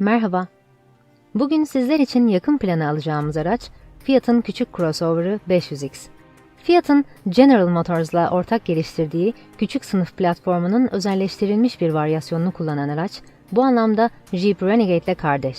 Merhaba. Bugün sizler için yakın planı alacağımız araç Fiat'ın küçük crossover'ı 500X. Fiat'ın General Motors'la ortak geliştirdiği küçük sınıf platformunun özelleştirilmiş bir varyasyonunu kullanan araç, bu anlamda Jeep Renegade ile kardeş.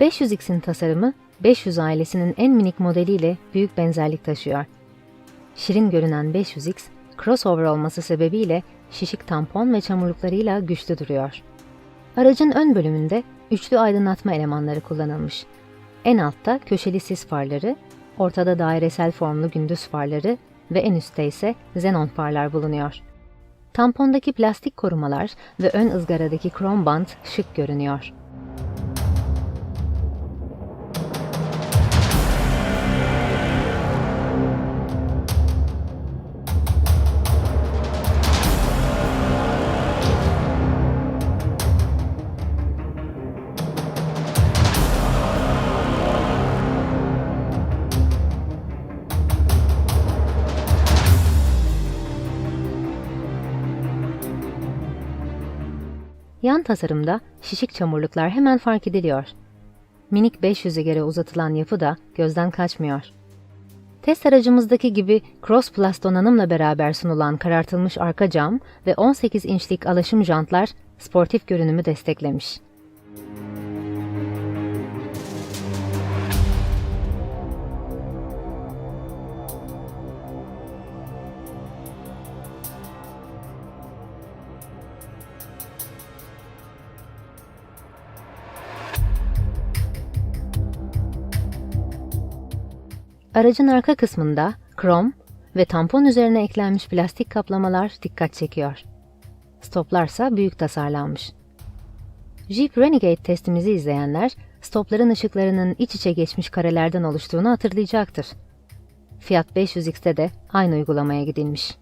...500X'in tasarımı 500 ailesinin en minik modeliyle büyük benzerlik taşıyor. Şirin görünen 500X, crossover olması sebebiyle şişik tampon ve çamurluklarıyla güçlü duruyor. Aracın ön bölümünde üçlü aydınlatma elemanları kullanılmış. En altta köşeli sis farları, ortada dairesel formlu gündüz farları ve en üstte ise xenon farlar bulunuyor. Tampondaki plastik korumalar ve ön ızgaradaki krom bant şık görünüyor. Tasarımda şişik çamurluklar hemen fark ediliyor. Minik 500'e göre uzatılan yapı da gözden kaçmıyor. Test aracımızdaki gibi Cross Plus donanımla beraber sunulan karartılmış arka cam ve 18 inçlik alaşım jantlar sportif görünümü desteklemiş. Aracın arka kısmında krom ve tampon üzerine eklenmiş plastik kaplamalar dikkat çekiyor. Stoplarsa büyük tasarlanmış. Jeep Renegade testimizi izleyenler, stopların ışıklarının iç içe geçmiş karelerden oluştuğunu hatırlayacaktır. Fiat 500X'te de aynı uygulamaya gidilmiş.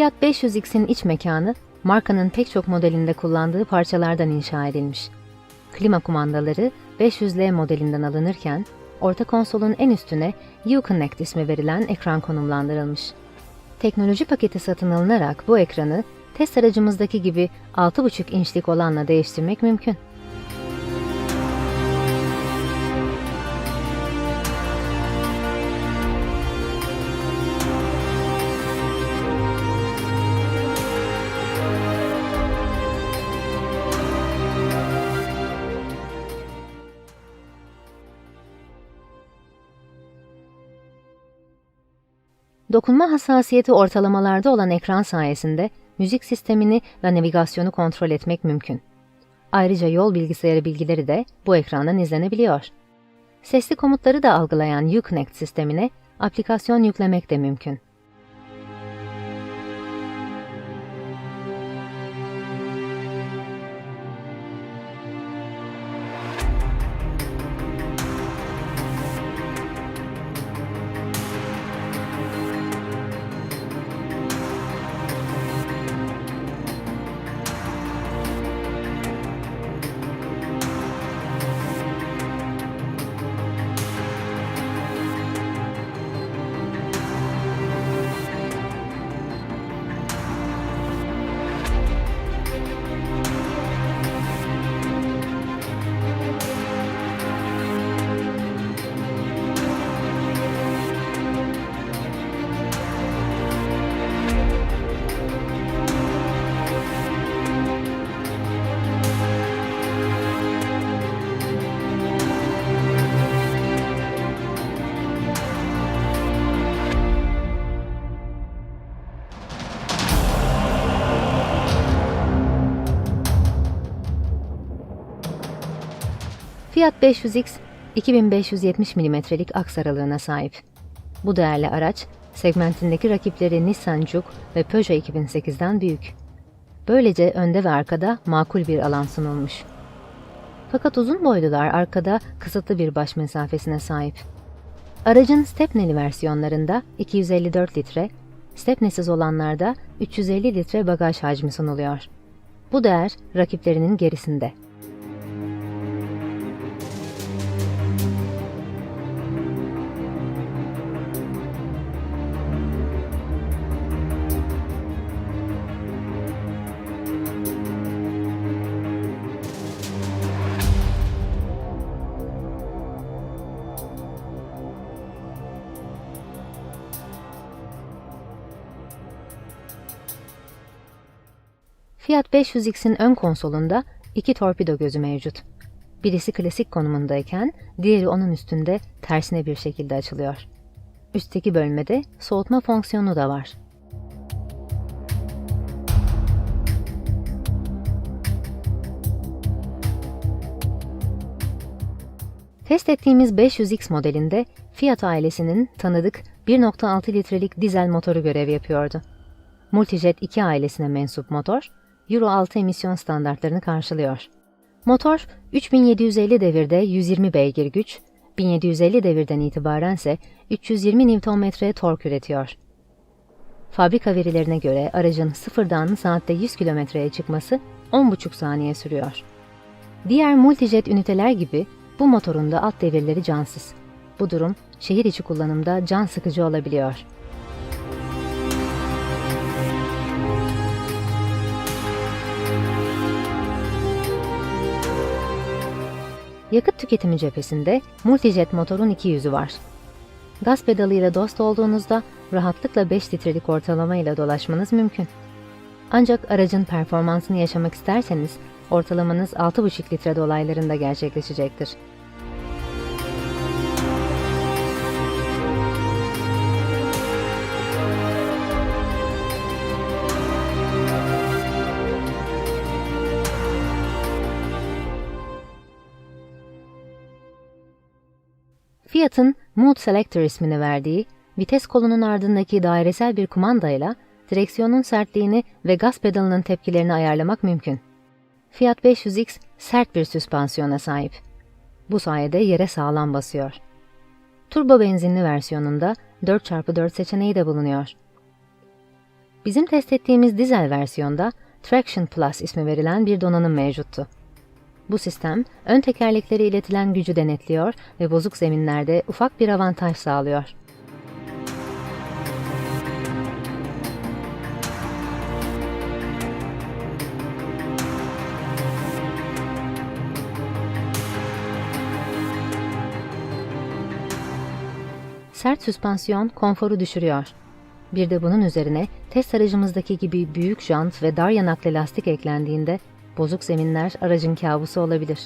Fiat 500X'in iç mekanı, markanın pek çok modelinde kullandığı parçalardan inşa edilmiş. Klima kumandaları 500L modelinden alınırken, orta konsolun en üstüne Uconnect ismi verilen ekran konumlandırılmış. Teknoloji paketi satın alınarak bu ekranı test aracımızdaki gibi 6,5 inçlik olanla değiştirmek mümkün. Dokunma hassasiyeti ortalamalarda olan ekran sayesinde müzik sistemini ve navigasyonu kontrol etmek mümkün. Ayrıca yol bilgisayarı bilgileri de bu ekrandan izlenebiliyor. Sesli komutları da algılayan Uconnect sistemine aplikasyon yüklemek de mümkün. Fiat 500X 2570 mm'lik aks aralığına sahip. Bu değerli araç, segmentindeki rakipleri Nissan Juke ve Peugeot 2008'den büyük. Böylece önde ve arkada makul bir alan sunulmuş. Fakat uzun boylular arkada kısıtlı bir baş mesafesine sahip. Aracın stepneli versiyonlarında 254 litre, stepnesiz olanlarda 350 litre bagaj hacmi sunuluyor. Bu değer rakiplerinin gerisinde. Fiat 500X'in ön konsolunda iki torpido gözü mevcut. Birisi klasik konumundayken diğeri onun üstünde tersine bir şekilde açılıyor. Üstteki bölmede soğutma fonksiyonu da var. Test ettiğimiz 500X modelinde Fiat ailesinin tanıdık 1.6 litrelik dizel motoru görev yapıyordu. Multijet 2 ailesine mensup motor, Euro 6 emisyon standartlarını karşılıyor. Motor 3750 devirde 120 beygir güç, 1750 devirden itibaren ise 320 Nm tork üretiyor. Fabrika verilerine göre aracın sıfırdan saatte 100 kilometreye çıkması 10,5 saniye sürüyor. Diğer multijet üniteler gibi bu motorun da alt devirleri cansız. Bu durum şehir içi kullanımda can sıkıcı olabiliyor. Yakıt tüketimi cephesinde Multijet motorun iki yüzü var. Gaz pedalıyla dost olduğunuzda rahatlıkla 5 litrelik ortalama ile dolaşmanız mümkün. Ancak aracın performansını yaşamak isterseniz ortalamanız 6,5 litre dolaylarında gerçekleşecektir. Fiat'ın Mood Selector ismini verdiği vites kolunun ardındaki dairesel bir kumandayla direksiyonun sertliğini ve gaz pedalının tepkilerini ayarlamak mümkün. Fiat 500X sert bir süspansiyona sahip. Bu sayede yere sağlam basıyor. Turbo benzinli versiyonunda 4x4 seçeneği de bulunuyor. Bizim test ettiğimiz dizel versiyonda Traction Plus ismi verilen bir donanım mevcuttu. Bu sistem ön tekerleklere iletilen gücü denetliyor ve bozuk zeminlerde ufak bir avantaj sağlıyor. Sert süspansiyon konforu düşürüyor. Bir de bunun üzerine test aracımızdaki gibi büyük jant ve dar yanaklı lastik eklendiğinde bozuk zeminler aracın kabusu olabilir.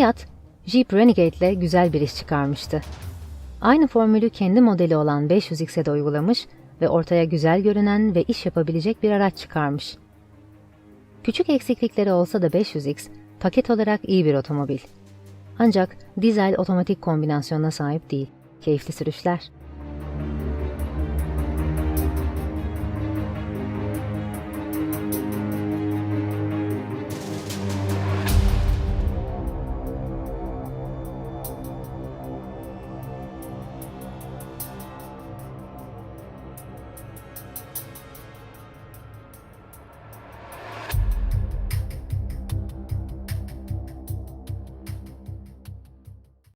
Fiat, Jeep Renegade ile güzel bir iş çıkarmıştı. Aynı formülü kendi modeli olan 500X'e de uygulamış ve ortaya güzel görünen ve iş yapabilecek bir araç çıkarmış. Küçük eksiklikleri olsa da 500X paket olarak iyi bir otomobil. Ancak dizel otomatik kombinasyonuna sahip değil. Keyifli sürüşler.